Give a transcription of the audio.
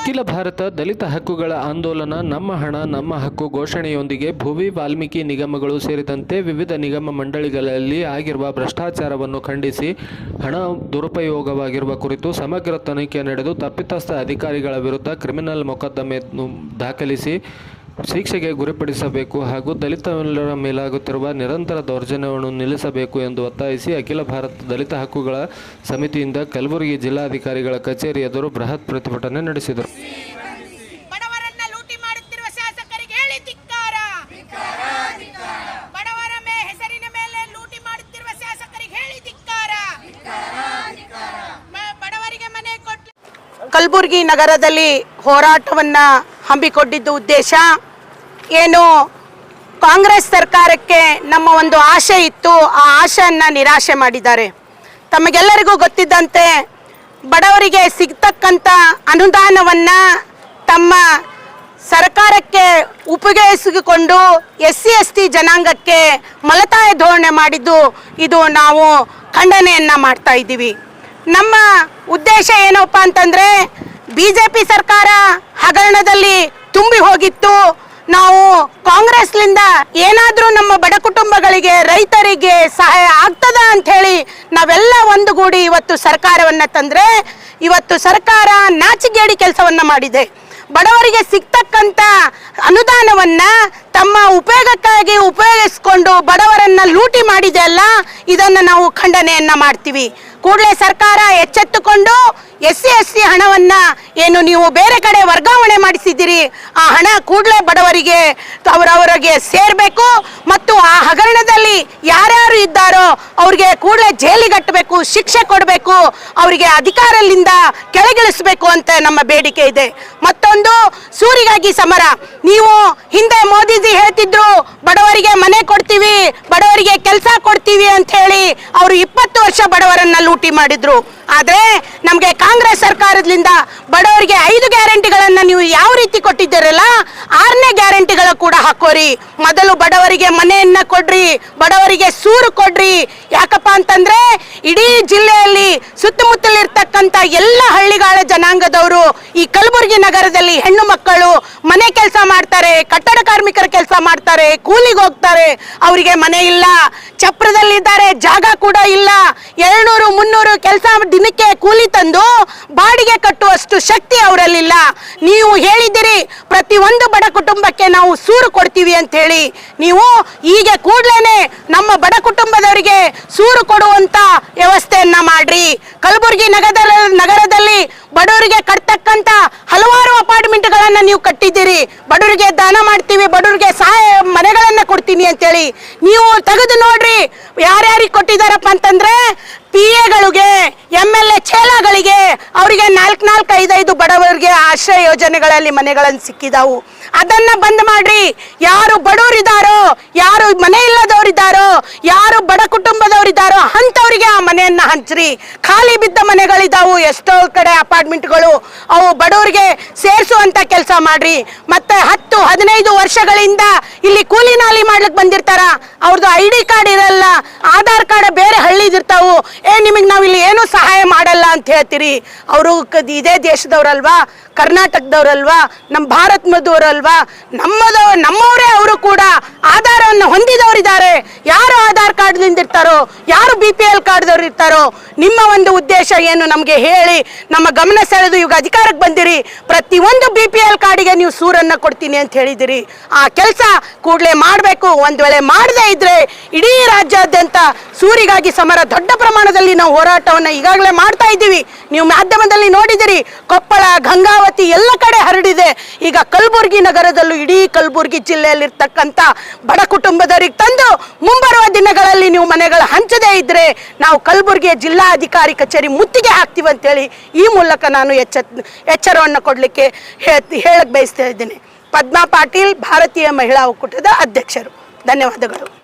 ಅಖಿಲ ಭಾರತ ದಲಿತ ಹಕ್ಕುಗಳ ಆಂದೋಲನ, ನಮ್ಮ ಹಣ, ನಮ್ಮ ಹಕ್ಕು ಘೋಷಣೆಯೊಂದಿಗೆ ಭುವಿ ವಾಲ್ಮೀಕಿ ನಿಗಮಗಳು ಸೇರಿದಂತೆ ವಿವಿಧ ನಿಗಮ ಮಂಡಳಿಗಳಲ್ಲಿ ಆಗಿರುವ ಭ್ರಷ್ಟಾಚಾರವನ್ನು ಖಂಡಿಸಿ ಹಣ ದುರುಪಯೋಗವಾಗಿರುವ ಕುರಿತು ಸಮಗ್ರ ತನಿಖೆ ನಡೆದು ತಪ್ಪಿತಸ್ಥ ಅಧಿಕಾರಿಗಳ ವಿರುದ್ಧ ಕ್ರಿಮಿನಲ್ ಮೊಕದ್ದಮೆ ದಾಖಲಿಸಿ ಶಿಕ್ಷೆಗೆ ಗುರಿಪಡಿಸಬೇಕು ಹಾಗೂ ದಲಿತರೆಲ್ಲರ ಮೇಲಾಗುತ್ತಿರುವ ನಿರಂತರ ದೌರ್ಜನ್ಯವನ್ನು ನಿಲ್ಲಿಸಬೇಕು ಎಂದು ಒತ್ತಾಯಿಸಿ ಅಖಿಲ ಭಾರತ ದಲಿತ ಹಕ್ಕುಗಳ ಸಮಿತಿಯಿಂದ ಕಲಬುರಗಿ ಜಿಲ್ಲಾಧಿಕಾರಿಗಳ ಕಚೇರಿ ಎದುರು ಬೃಹತ್ ಪ್ರತಿಭಟನೆ ನಡೆಸಿದರು. ಬಡವರನ್ನ ಲೂಟಿ ಮಾಡುತ್ತಿರುವ ಶಾಸಕರಿಗೆ ಹೇಳಿ ಧಿಕ್ಕಾರ. ಬಡವರ ಮೇ ಹೆಸರಿನ ಮೇಲೆ ಲೂಟಿ ಮಾಡುತ್ತಿರುವ ಶಾಸಕರಿಗೆ ಹೇಳಿ ಧಿಕ್ಕಾರ. ಮ- ಬಡವರಿಗೆ ಮನೆ ಕೊಟ್ಟು ಕಲಬುರಗಿ ನಗರದಲ್ಲಿ ಹೋರಾಟವನ್ನ ಹಮ್ಮಿಕೊಂಡಿದ್ದ ಉದ್ದೇಶ ಏನು ಕಾಂಗ್ರೆಸ್ ಸರ್ಕಾರಕ್ಕೆ ನಮ್ಮ ಒಂದು ಆಶೆ ಇತ್ತು, ಆ ಆಶೆಯನ್ನು ನಿರಾಶೆ ಮಾಡಿದ್ದಾರೆ. ತಮಗೆಲ್ಲರಿಗೂ ಗೊತ್ತಿದ್ದಂತೆ ಬಡವರಿಗೆ ಸಿಗ್ತಕ್ಕಂಥ ಅನುದಾನವನ್ನು ತಮ್ಮ ಸರ್ಕಾರಕ್ಕೆ ಉಪಯೋಗಿಸಿಕೊಂಡು ಎಸ್ ಸಿ ಎಸ್ ಟಿ ಜನಾಂಗಕ್ಕೆ ಮಲತಾಯ ಧೋರಣೆ ಮಾಡಿದ್ದು, ಇದು ನಾವು ಖಂಡನೆಯನ್ನು ಮಾಡ್ತಾ ಇದ್ದೀವಿ. ನಮ್ಮ ಉದ್ದೇಶ ಏನಪ್ಪ ಅಂತಂದ್ರೆ, ಬಿಜೆಪಿ ಸರ್ಕಾರ ಹಗರಣದಲ್ಲಿ ತುಂಬಿ ಹೋಗಿತ್ತು ನಾವು ಕಾಂಗ್ರೆಸ್ಲಿಂದ ಏನಾದರೂ ನಮ್ಮ ಬಡ ಕುಟುಂಬಗಳಿಗೆ ರೈತರಿಗೆ ಸಹಾಯ ಆಗ್ತದ ಅಂತ ಹೇಳಿ ನಾವೆಲ್ಲ ಒಂದುಗೂಡಿ ಇವತ್ತು ಸರ್ಕಾರವನ್ನ ತಂದ್ರೆ ಇವತ್ತು ಸರ್ಕಾರ ನಾಚಿಗೇಡಿ ಕೆಲಸವನ್ನ ಮಾಡಿದೆ. ಬಡವರಿಗೆ ಸಿಗ್ತಕ್ಕಂಥ ಅನುದಾನವನ್ನ ತಮ್ಮ ಉಪಯೋಗಕ್ಕಾಗಿ ಉಪಯೋಗಿಸ್ಕೊಂಡು ಬಡವರನ್ನ ಲೂಟಿ ಮಾಡಿದೆ ಅಲ್ಲ, ಇದನ್ನು ನಾವು ಖಂಡನೆಯನ್ನ ಮಾಡ್ತೀವಿ. ಕೂಡಲೇ ಸರ್ಕಾರ ಎಚ್ಚೆತ್ತುಕೊಂಡು ಎಸ್ ಸಿ ಎಸ್ ಸಿ ಹಣವನ್ನ ಏನು ನೀವು ಬೇರೆ ಕಡೆ ವರ್ಗಾವಣೆ ಮಾಡಿಸಿದ್ದೀರಿ, ಆ ಹಣ ಕೂಡಲೇ ಬಡವರಿಗೆ, ಅವರವರಿಗೆ ಸೇರಬೇಕು ಮತ್ತು ಆ ಹಗರಣದಲ್ಲಿ ಯಾರ್ಯಾರು ಇದ್ದಾರೋ ಅವ್ರಿಗೆ ಕೂಡಲೇ ಜೈಲಿಗಟ್ಟಬೇಕು ಶಿಕ್ಷೆ ಕೊಡಬೇಕು, ಅವರಿಗೆ ಅಧಿಕಾರದಿಂದ ಕೆಳಗಿಳಿಸಬೇಕು ಅಂತ ನಮ್ಮ ಬೇಡಿಕೆ ಇದೆ. ಮತ್ತೊಂದು, ಸೂರಿಗಾಗಿ ಸಮರ. ನೀವು ಹಿಂದೆ ಮೋದಿಜಿ ಹೇಳ್ತಿದ್ರು, ಬಡವರಿಗೆ ಮನೆ ಕೊಡ್ತೀವಿ, ಬಡವರಿಗೆ ಕೆಲಸ ಕೊಡ್ತೀವಿ ಅಂತ ಹೇಳಿ ಅವರು ಇಪ್ಪತ್ತು ವರ್ಷ ಬಡವರನ್ನ ಲೂಟಿ ಮಾಡಿದ್ರು. ಆದ್ರೆ ನಮಗೆ ಕಾಂಗ್ರೆಸ್ ಸರ್ಕಾರದಿಂದ ಬಡವರಿಗೆ ಐದು ಗ್ಯಾರಂಟಿಗಳನ್ನು ನೀವು ಯಾವ ರೀತಿ ಕೊಟ್ಟಿದ್ದೀರಲ್ಲ, ಆರನೇ ಗ್ಯಾರಂಟಿಗಳ ಕೂಡ ಹಾಕೋರಿ. ಮೊದಲು ಬಡವರಿಗೆ ಮನೆಯನ್ನ ಕೊಡ್ರಿ, ಬಡವರಿಗೆ ಸೂರು ಕೊಡ್ರಿ. ಯಾಕಪ್ಪ ಅಂತಂದ್ರೆ ಇಡೀ ಜಿಲ್ಲೆಯಲ್ಲಿ ಸುತ್ತಮುತ್ತಲಿರ್ತಕ್ಕಂಥ ಎಲ್ಲ ಹಳ್ಳಿಗಾಳ ಜನಾಂಗದವರು ಈ ಕಲಬುರಗಿ ನಗರದಲ್ಲಿ ಹೆಣ್ಣು ಮಕ್ಕಳು ಮನೆ ಕೆಲಸ ಮಾಡ್ತಾರೆ, ಕಟ್ಟಡ ಕಾರ್ಮಿಕರ ಕೆಲಸ ಮಾಡ್ತಾರೆ, ಕೂಲಿಗೆ ಹೋಗ್ತಾರೆ. ಅವರಿಗೆ ಮನೆ ಇಲ್ಲ, ಚಪ್ರದಲ್ಲಿದ್ದಾರೆ, ಜಾಗ ಕೂಡ ಇಲ್ಲ. ಎರಡ್ನೂರು ಮುನ್ನೂರು ಕೆಲಸ ದಿನಕ್ಕೆ ಕೂಲಿ ತಂದು ಬಾಡಿಗೆ ಕಟ್ಟುವಷ್ಟು ಶಕ್ತಿ ಅವರಲ್ಲಿಲ್ಲ. ನೀವು ಹೇಳಿದಿರಿ ಪ್ರತಿ ಒಂದು ಬಡ ಕುಟುಂಬಕ್ಕೆ ನಾವು ಸೂರು ಕೊಡ್ತೀವಿ ಅಂತ ಹೇಳಿ. ನೀವು ಈಗ ಕೂಡ್ಲೇನೆ ನಮ್ಮ ಬಡ ಕುಟುಂಬದವರಿಗೆ ಸೂರು ಕೊಡುವಂತ ವ್ಯವಸ್ಥೆಯನ್ನ ಮಾಡ್ರಿ. ಕಲಬುರಗಿ ನಗರದ ನಗರದಲ್ಲಿ ಬಡವರಿಗೆ ಕಟ್ಟತಕ್ಕಂತ ಹಲವಾರು ಅಪಾರ್ಟ್ಮೆಂಟ್ಗಳನ್ನು ನೀವು ಕಟ್ಟಿದ್ದೀರಿ. ಬಡವರಿಗೆ ದಾನ ಮಾಡ್ತೀವಿ, ಬಡವರಿಗೆ ಸಹಾಯ ಮನೆಗಳನ್ನ ಕೊಡ್ತೀನಿ ಅಂತೇಳಿ ನೀವು ತೆಗೆದು ನೋಡ್ರಿ ಯಾರ್ಯಾರಿಗೆ ಕೊಟ್ಟಿದಾರಪ್ಪ ಅಂತಂದ್ರೆ ಪಿ ಎಗಳಿಗೆ ಎಂ ಎಲ್ ಎ ಚೇಲಾಗಳಿಗೆ ಅವರಿಗೆ ನಾಲ್ಕು ನಾಲ್ಕು ಐದೈದು ಬಡವರಿಗೆ ಆಶ್ರಯ ಯೋಜನೆಗಳಲ್ಲಿ ಮನೆಗಳನ್ನು ಸಿಕ್ಕಿದಾವು. ಅದನ್ನ ಬಂದ್ ಮಾಡ್ರಿ. ಯಾರು ಬಡವರಿದ್ದಾರೋ, ಯಾರು ಮನೆ ಇಲ್ಲದವರಿದ್ದಾರೋ, ಯಾರು ಬಡ ಕುಟುಂಬದವರಿದ್ದಾರೋ, ಅಂಥವ್ರಿಗೆ ಆ ಮನೆಯನ್ನ ಹಂಚ್ರಿ. ಖಾಲಿ ಬಿದ್ದ ಮನೆಗಳಿದ್ದಾವು ಎಷ್ಟೋ ಕಡೆ ಅಪಾರ್ಟ್ಮೆಂಟ್ಗಳು. ಅವು ಬಡವರಿಗೆ ಸೇರಿಸುವಂತ ಕೆಲಸ ಮಾಡ್ರಿ. ಮತ್ತೆ ಹತ್ತು, ಹದಿನೈದು ವರ್ಷಗಳಿಂದ ಇಲ್ಲಿ ಕೂಲಿ ನಾಲಿ ಮಾಡ್ಲಿಕ್ಕೆ ಬಂದಿರ್ತಾರ. ಅವ್ರದ್ದು ಐ ಕಾರ್ಡ್ ಇರಲ್ಲ, ಆಧಾರ್ ಬೇರೆ ಏ, ನಿಮಗೆ ನಾವು ಇಲ್ಲಿ ಏನು ಸಹಾಯ ಮಾಡಲ್ಲ ಅಂತ ಹೇಳ್ತೀರಿ. ಅವರು ಇದೇ ದೇಶದವ್ರಲ್ವಾ? ಕರ್ನಾಟಕದವ್ರಲ್ವಾ? ನಮ್ಮ ಭಾರತ್ ಮದುವರಲ್ವಾ ನಮ್ಮದ, ನಮ್ಮವರೇ ಅವರು ಕೂಡ ಆಧಾರವನ್ನು ಹೊಂದಿದವರಿದ್ದಾರೆ. ಯಾರು ಆಧಾರ್ ಕಾರ್ಡ್ದಿಂದ ಇರ್ತಾರೋ ಯಾರು ಬಿ ಪಿ ಎಲ್ ಕಾರ್ಡ್ದವ್ರು ಇರ್ತಾರೋ ನಿಮ್ಮ ಒಂದು ಉದ್ದೇಶ ಏನು ನಮಗೆ ಹೇಳಿ, ನಮ್ಮ ಗಮನ ಸೆಳೆದು ಇವಾಗ ಅಧಿಕಾರಕ್ಕೆ ಬಂದಿರಿ. ಪ್ರತಿಯೊಂದು ಬಿ ಪಿ ಎಲ್ ಕಾರ್ಡಿಗೆ ನೀವು ಸೂರನ್ನ ಕೊಡ್ತೀನಿ ಅಂತ ಹೇಳಿದಿರಿ. ಆ ಕೆಲಸ ಕೂಡಲೇ ಮಾಡಬೇಕು. ಒಂದು ವೇಳೆ ಮಾಡದೇ ಇದ್ರೆ ಇಡೀ ರಾಜ್ಯಾದ್ಯಂತ ಸೂರಿಗಾಗಿ ಸಮರ ದೊಡ್ಡ ಪ್ರಮಾಣದಲ್ಲಿ ನಾವು ಹೋರಾಟವನ್ನು ಈಗಾಗಲೇ ಮಾಡ್ತಾ ಇದ್ದೀವಿ. ನೀವು ಮಾಧ್ಯಮದಲ್ಲಿ ನೋಡಿದಿರಿ, ಕೊಪ್ಪಳ, ಗಂಗಾವತಿ ಎಲ್ಲ ಕಡೆ ಹರಡಿದೆ. ಈಗ ಕಲಬುರಗಿ ನಗರದಲ್ಲೂ ಇಡೀ ಕಲಬುರಗಿ ಜಿಲ್ಲೆಯಲ್ಲಿರ್ತಕ್ಕಂಥ ಬಡ ಕುಟುಂಬದವರಿಗೆ ತಂದು ಮುಂಬರುವ ದಿನಗಳಲ್ಲಿ ನೀವು ಮನೆಗಳ ಹಂಚದೇ ಇದ್ರೆ ನಾವು ಕಲಬುರಗಿಯ ಜಿಲ್ಲಾಧಿಕಾರಿ ಕಚೇರಿ ಮುತ್ತಿಗೆ ಹಾಕ್ತೀವಿ ಅಂತೇಳಿ ಈ ಮೂಲಕ ನಾನು ಎಚ್ಚ, ಎಚ್ಚರವನ್ನು ಕೊಡಲಿಕ್ಕೆ ಹೇಳಕ್ಕೆ ಬಯಸ್ತಾ ಇದ್ದೀನಿ. ಪದ್ಮಾ ಪಾಟೀಲ್, ಭಾರತೀಯ ಮಹಿಳಾ ಒಕ್ಕೂಟದ ಅಧ್ಯಕ್ಷರು. ಧನ್ಯವಾದಗಳು.